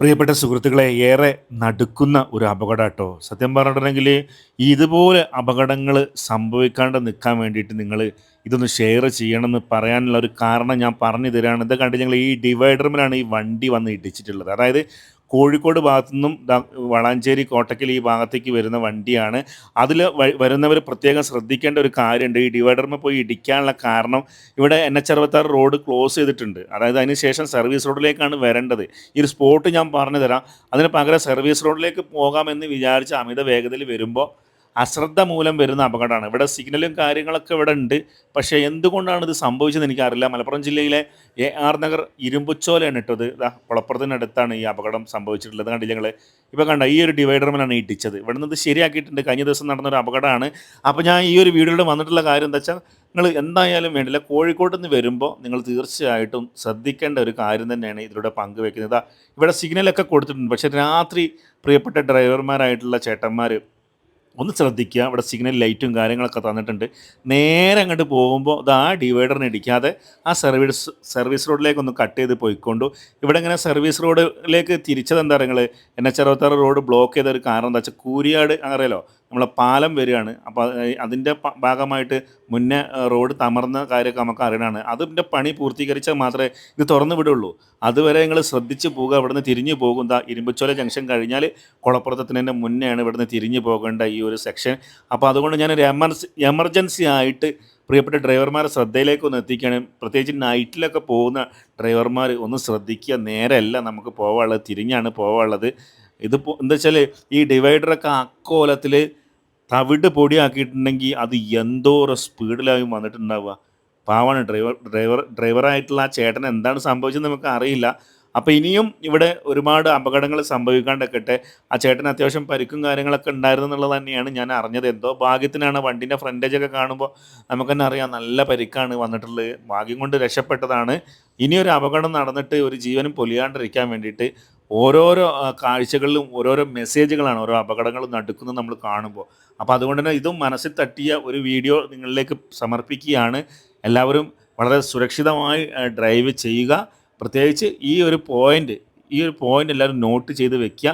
പ്രിയപ്പെട്ട സുഹൃത്തുക്കളെ ഏറെ നടുക്കുന്ന ഒരു അപകടം കേട്ടോ സത്യം പറഞ്ഞിട്ടുണ്ടെങ്കിൽ ഇതുപോലെ അപകടങ്ങൾ സംഭവിക്കാണ്ട് നിൽക്കാൻ വേണ്ടിയിട്ട് നിങ്ങൾ ഇതൊന്ന് ഷെയർ ചെയ്യണമെന്ന് പറയാനുള്ള ഒരു കാരണം ഞാൻ പറഞ്ഞു തരാണ്. ഇത് കണ്ട് ഞങ്ങൾ ഈ ഡിവൈഡറിലാണ് ഈ വണ്ടി വന്ന് ഇടിച്ചിട്ടുള്ളത്. അതായത് കോഴിക്കോട് ഭാഗത്തു നിന്നും വളാഞ്ചേരി കോട്ടക്കൽ ഈ ഭാഗത്തേക്ക് വരുന്ന വണ്ടിയാണ്. അതിൽ വരുന്നവർ പ്രത്യേകം ശ്രദ്ധിക്കേണ്ട ഒരു കാര്യമുണ്ട്. ഈ ഡിവൈഡർമ പോയി ഇടിക്കാനുള്ള കാരണം ഇവിടെ എൻ എച്ച് അറുപത്താറ് റോഡ് ക്ലോസ് ചെയ്തിട്ടുണ്ട്. അതായത് അതിന് ശേഷം സർവീസ് റോഡിലേക്കാണ് വരേണ്ടത്. ഈ ഒരു സ്പോട്ട് ഞാൻ പറഞ്ഞു തരാം അതിന് പകരം സർവീസ് റോഡിലേക്ക് പോകാമെന്ന് വിചാരിച്ച് അമിത വേഗതയിൽ വരുമ്പോൾ അശ്രദ്ധ മൂലം വരുന്ന അപകടമാണ്. ഇവിടെ സിഗ്നലും കാര്യങ്ങളൊക്കെ ഇവിടെ ഉണ്ട്. പക്ഷേ എന്തുകൊണ്ടാണ് ഇത് സംഭവിച്ചതെന്ന് എനിക്കറിയില്ല. മലപ്പുറം ജില്ലയിലെ എ ആർ നഗർ ഇരുമ്പുച്ചോലയാണ് ഇട്ടത്. ഇതാ കുളപ്പുറത്തിനടുത്താണ് ഈ അപകടം സംഭവിച്ചിട്ടുള്ളത്. കണ്ടില്ല ഞങ്ങൾ ഇപ്പോൾ കണ്ട ഈ ഒരു ഡിവൈഡർ മേലാണ് ഇടിച്ചത്. ഇവിടെ നിന്ന് ഇത് ശരിയാക്കിയിട്ടുണ്ട്. കഴിഞ്ഞ ദിവസം നടന്നൊരു അപകടമാണ്. അപ്പോൾ ഞാൻ ഈ ഒരു വീഡിയോയിൽ വന്നിട്ടുള്ള കാര്യം എന്താ വെച്ചാൽ നിങ്ങൾ എന്തായാലും വേണ്ടില്ല കോഴിക്കോട്ട് നിന്ന് വരുമ്പോൾ നിങ്ങൾ തീർച്ചയായിട്ടും ശ്രദ്ധിക്കേണ്ട ഒരു കാര്യം തന്നെയാണ് ഇതിലൂടെ പങ്കുവെക്കുന്നത്. ഇവിടെ സിഗ്നലൊക്കെ കൊടുത്തിട്ടുണ്ട്. പക്ഷേ രാത്രി പ്രിയപ്പെട്ട ഡ്രൈവർമാരായിട്ടുള്ള ചേട്ടന്മാർ ഒന്ന് ശ്രദ്ധിക്കുക. ഇവിടെ സിഗ്നൽ ലൈറ്റും കാര്യങ്ങളൊക്കെ തന്നിട്ടുണ്ട്. നേരെ അങ്ങോട്ട് പോകുമ്പോൾ അത് ആ ഡിവൈഡറിന് ഇടിക്കാതെ ആ സർവീസ് സർവീസ് റോഡിലേക്ക് ഒന്ന് കട്ട് ചെയ്ത് പോയിക്കൊണ്ടു. ഇവിടെ ഇങ്ങനെ സർവീസ് റോഡിലേക്ക് തിരിച്ചത് എന്താ നിങ്ങൾ എൻ എച്ച് അറുപത്താറ് റോഡ് ബ്ലോക്ക് ചെയ്ത ഒരു കാരണം എന്താ വെച്ചാൽ കൂരിയാട് അറിയാലോ നമ്മളെ പാലം വരികയാണ്. അപ്പോൾ അതിന്റെ ഭാഗമായിട്ട് മുന്നേ റോഡ് തമർന്ന കാര്യമൊക്കെ നമുക്ക് അറിയണമാണ് അതിന്റെ പണി പൂർത്തീകരിച്ചാൽ മാത്രമേ ഇത് തുറന്നു വിടുള്ളൂ. അതുവരെ നിങ്ങൾ ശ്രദ്ധിച്ച് പോകുക ഇവിടുന്ന് തിരിഞ്ഞു പോകും. ദാ ഇരുമ്പച്ചോല ജംഗ്ഷൻ കഴിഞ്ഞാൽ കുളപ്പുറത്തത്തിന്റെ മുന്നെയാണ് ഇവിടുന്ന് തിരിഞ്ഞു പോകേണ്ട ഈ ഒരു സെക്ഷൻ. അപ്പോൾ അതുകൊണ്ട് ഞാനൊരു എമർജൻസി എമർജൻസി ആയിട്ട് പ്രിയപ്പെട്ട ഡ്രൈവർമാരെ ശ്രദ്ധയിലേക്ക് ഒന്ന് എത്തിക്കുകയാണ്. പ്രത്യേകിച്ച് നൈറ്റിലൊക്കെ പോകുന്ന ഡ്രൈവർമാർ ഒന്ന് ശ്രദ്ധിക്കുക. നേരെയല്ല നമുക്ക് പോകാനുള്ളത് തിരിഞ്ഞാണ് പോകാനുള്ളത് ഇതിപ്പോൾ എന്താ വെച്ചാൽ ഈ ഡിവൈഡറൊക്കെ അക്കോലത്തിൽ തവിട് പൊടിയാക്കിയിട്ടുണ്ടെങ്കിൽ അത് എന്തോരം സ്പീഡിലാകും വന്നിട്ടുണ്ടാവുക. പാവാണ് ഡ്രൈവർ ഡ്രൈവർ ഡ്രൈവറായിട്ടുള്ള ആ ചേട്ടൻ എന്താണ് സംഭവിച്ചത് നമുക്ക് അറിയില്ല. അപ്പോൾ ഇനിയും ഇവിടെ ഒരുപാട് അപകടങ്ങൾ സംഭവിക്കാണ്ടൊക്കെ ആ ചേട്ടൻ അത്യാവശ്യം പരിക്കും കാര്യങ്ങളൊക്കെ ഉണ്ടായിരുന്നു എന്നുള്ളത് തന്നെയാണ് ഞാൻ അറിഞ്ഞത്. എന്തോ ഭാഗ്യത്തിനാണ് വണ്ടിന്റെ ഫ്രണ്ടേജൊക്കെ കാണുമ്പോൾ നമുക്ക് തന്നെ അറിയാം നല്ല പരിക്കാണ് വന്നിട്ടുള്ളത്. ഭാഗ്യം കൊണ്ട് രക്ഷപ്പെട്ടതാണ്. ഇനിയൊരു അപകടം നടന്നിട്ട് ഒരു ജീവനും പൊലിയാണ്ടിരിക്കാൻ വേണ്ടിയിട്ട് ഓരോരോ കാഴ്ചകളിലും ഓരോരോ മെസ്സേജുകളാണ് ഓരോ അപകടങ്ങളും നടക്കുന്നത് നമ്മൾ കാണുമ്പോൾ. അപ്പോൾ അതുകൊണ്ട് തന്നെ ഇതും മനസ്സിൽ തട്ടിയ ഒരു വീഡിയോ നിങ്ങളിലേക്ക് സമർപ്പിക്കുകയാണ്. എല്ലാവരും വളരെ സുരക്ഷിതമായി ഡ്രൈവ് ചെയ്യുക. പ്രത്യേകിച്ച് ഈ ഒരു പോയിന്റ് ഈ ഒരു പോയിന്റ് എല്ലാവരും നോട്ട് ചെയ്ത് വെക്കുക.